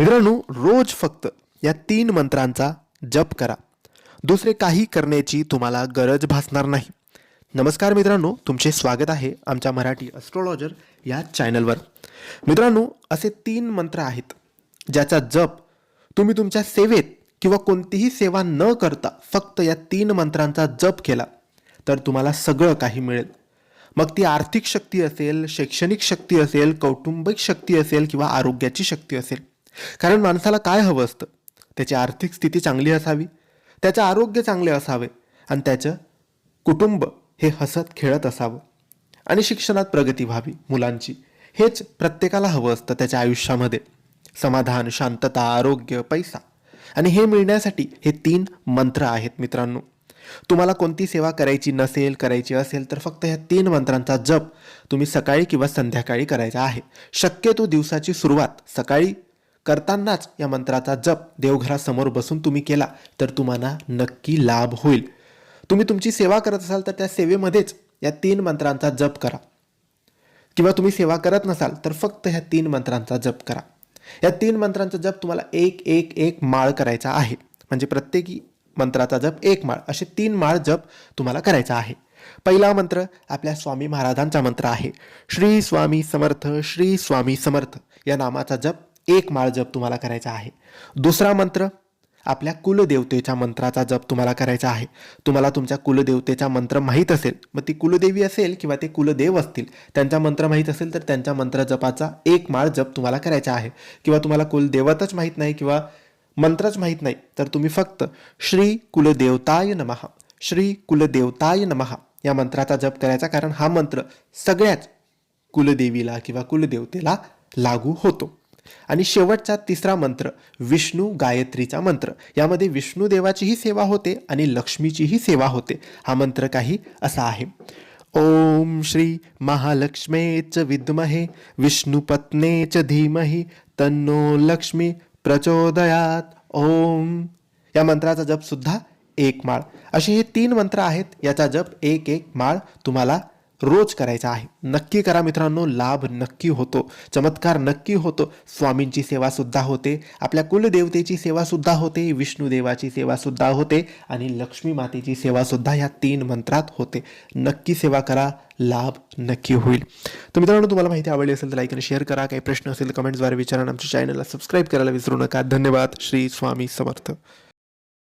मित्रांनो रोज फक्त या तीन मंत्रांचा जप करा. दुसरे काही करण्याची तुम्हाला गरज भासणार नाही. नमस्कार मित्रांनो तुमचे स्वागत आहे आमच्या मराठी ॲस्ट्रॉलॉजर या चॅनलवर मित्रांनो असे तीन मंत्र आहेत ज्याचा जप तुम्ही तुमच्या सेवेत किंवा कोणतीही सेवा न करता फक्त या तीन मंत्रांचा जप केला तर तुम्हाला सगळं काही मिळेल. मग ती आर्थिक शक्ती असेल शैक्षणिक शक्ती असेल कौटुंबिक शक्ती असेल किंवा आरोग्याची शक्ती असेल. कारण माणसाला काय हवं असतं? त्याची आर्थिक स्थिती चांगली असावी त्याचं आरोग्य चांगले असावे आणि त्याचं कुटुंब हे हसत खेळत असावं. आणि शिक्षणात प्रगती व्हावी मुलांची. हेच प्रत्येकाला हवं असतं त्याच्या आयुष्यामध्ये. समाधान शांतता आरोग्य पैसा. आणि हे मिळण्यासाठी हे तीन मंत्र आहेत मित्रांनो. तुम्हाला कोणती सेवा करायची नसेल करायची असेल तर फक्त ह्या तीन मंत्रांचा जप तुम्ही सकाळी किंवा संध्याकाळी करायचा आहे. शक्यतो दिवसाची सुरुवात सकाळी करतानाच या मंत्राचा जप देवघरासमोर बसून तुम्ही केला तर तुम्हाला नक्की लाभ होईल. तुम्ही तुमची सेवा करत असाल तर त्या सेवेमध्येच या तीन मंत्रांचा जप करा. किंवा तुम्ही सेवा करत नसाल तर फक्त ह्या तीन मंत्रांचा जप करा. या तीन मंत्रांचा जप तुम्हाला एक एक एक माळ करायचा आहे. म्हणजे प्रत्येकी मंत्राचा जप एक माळ. असे तीन माळ जप तुम्हाला करायचा आहे. पहिला मंत्र आपल्या स्वामी महाराजांचा मंत्र आहे. श्री स्वामी समर्थ श्री स्वामी समर्थ या नामाचा जप एक माळ जप तुम्हाला करायचा आहे. दुसरा मंत्र आपल्या कुलदेवतेच्या मंत्राचा जप तुम्हाला करायचा आहे. तुम्हाला तुमच्या कुलदेवतेचा मंत्र माहीत असेल मग ती कुलदेवी असेल किंवा ते कुलदेव असतील त्यांचा मंत्र माहीत असेल तर त्यांच्या मंत्र जपाचा एक माळ जप तुम्हाला करायचा आहे. किंवा तुम्हाला कुलदेवतच माहीत नाही किंवा मंत्रच माहीत नाही तर तुम्ही फक्त श्री कुलदेवताय नमः श्री कुलदेवताय नमः या मंत्राचा जप करायचा कारण हा मंत्र सगळ्याच कुलदेवीला किंवा कुलदेवतेला लागू होतो. आणि शेवटचा तिसरा मंत्र विष्णू गायत्रीचा मंत्र. यामध्ये विष्णू देवाचीही सेवा होते आणि लक्ष्मीचीही सेवा होते. हा मंत्र काही असा आहे. ओम श्री महालक्ष्मेच विद्महे विष्णुपत्नेच धीमही तन्नो लक्ष्मी प्रचोदयात. ओम. या मंत्राचा जप सुद्धा एक माळ. असे हे तीन मंत्र आहेत याचा जप एक एक माळ तुम्हाला रोज करायचा आहे. नक्की करा मित्रांनो लाभ नक्की होतो. चमत्कार नक्की होतो. स्वामींची सेवा सुद्धा होते. आपल्या कुलदेवतेची सेवा सुद्धा होते. विष्णुदेवाची सेवा सुद्धा होते. आणि लक्ष्मी मातेची सेवा सुद्धा या तीन मंत्रात होते. नक्की सेवा करा. लाभ नक्की होईल. तर मित्रांनो तुम्हाला माहिती आवडली असेल तर लाईक आणि शेअर करा. काही प्रश्न असेल कमेंट्सद्वारे विचारा. आमच्या चॅनलला सबस्क्राईब करायला विसरू नका. धन्यवाद. श्री स्वामी समर्थ.